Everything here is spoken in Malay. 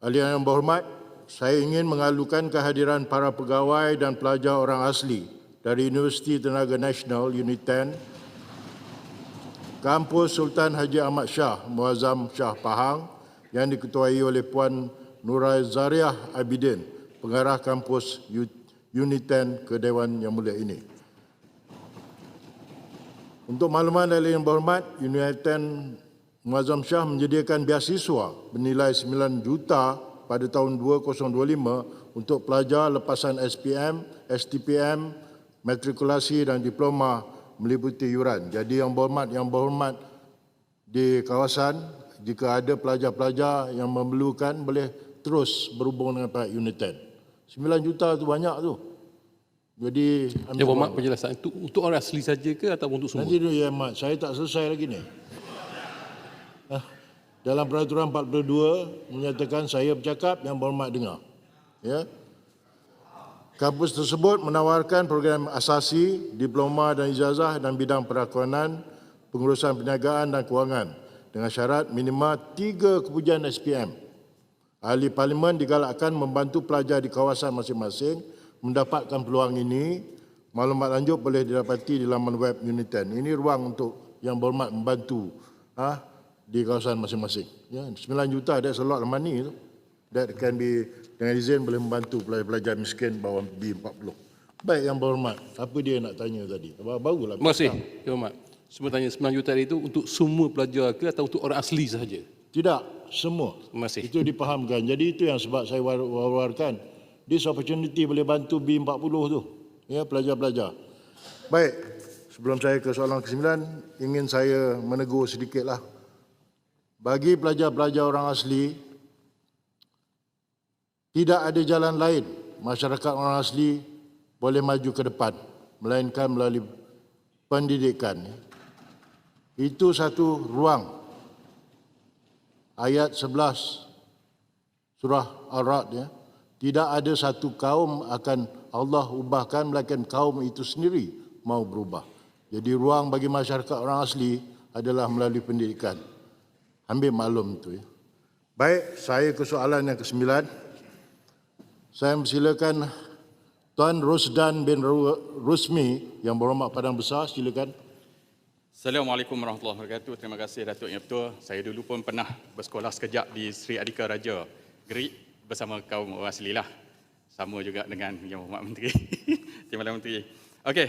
Ahli yang berhormat, saya ingin mengalukan kehadiran para pegawai dan pelajar orang asli dari Universiti Tenaga Nasional Unit 10, Kampus Sultan Haji Ahmad Shah Muazzam Shah Pahang yang diketuai oleh Puan Nurai Zariah Abidin, pengarah kampus Unit 10 ke Dewan Yang Mulia ini. Untuk makluman dari yang berhormat, Unit 10 Muazzam Shah menyediakan beasiswa bernilai 9 juta pada tahun 2025 untuk pelajar lepasan SPM, STPM, matrikulasi dan diploma meliputi yuran. Jadi yang berhormat, yang berhormat di kawasan, jika ada pelajar-pelajar yang memerlukan boleh terus berhubung dengan pihak Unit 10. 9 juta tu banyak tu. Jadi Yang ambil berhormat penjelasan itu untuk orang asli saja ke ataupun untuk semua? Nanti dulu ya Mat, saya tak selesai lagi ni. Ah, Dalam peraturan 42 menyatakan saya bercakap yang berhormat dengar. Ya. Kampus tersebut menawarkan program asasi, diploma dan ijazah dan bidang perakuanan, pengurusan perniagaan dan kewangan dengan syarat minimal tiga kepujian SPM. Ahli Parlimen digalakkan membantu pelajar di kawasan masing-masing mendapatkan peluang ini. Maklumat lanjut boleh didapati di laman web Uniten. Ini ruang untuk yang berhormat membantu ha, di kawasan masing-masing. Ya, 9 juta that's a lot of money tu. That can be dengan izin boleh membantu pelajar-pelajar miskin bawah B40. Baik yang berhormat, apa dia nak tanya tadi? Barulah. Terima kasih, Yang Berhormat. Semua tanya 9 juta itu untuk semua pelajar ke atau untuk orang asli sahaja? Tidak, semua. Terima kasih. Itu dipahamkan. Jadi itu yang sebab saya war- war-warkan. This opportunity boleh bantu B40 tu. Ya, pelajar-pelajar. Baik, sebelum saya ke soalan ke-9, ingin saya menegur sedikitlah. Bagi pelajar-pelajar orang asli, tidak ada jalan lain masyarakat orang asli boleh maju ke depan melainkan melalui pendidikan. Itu satu ruang ayat 11 surah Ar-Ra'd ya. Tidak ada satu kaum akan Allah ubahkan melainkan kaum itu sendiri mau berubah. Jadi ruang bagi masyarakat orang asli adalah melalui pendidikan. Ambil maklum itu ya. Baik, saya ke soalan yang ke-9. Saya mempersilakan Tuan Rosdan bin Ru- Rusmi yang berhormat Padang Besar, silakan. Assalamualaikum warahmatullahi wabarakatuh. Terima kasih Datuk Yang Betul. Saya dulu pun pernah bersekolah sekejap di Sri Adika Raja, Gerik bersama kaum orang asli lah. Sama juga dengan Yang Berhormat Menteri. Terima kasih Menteri. Okey,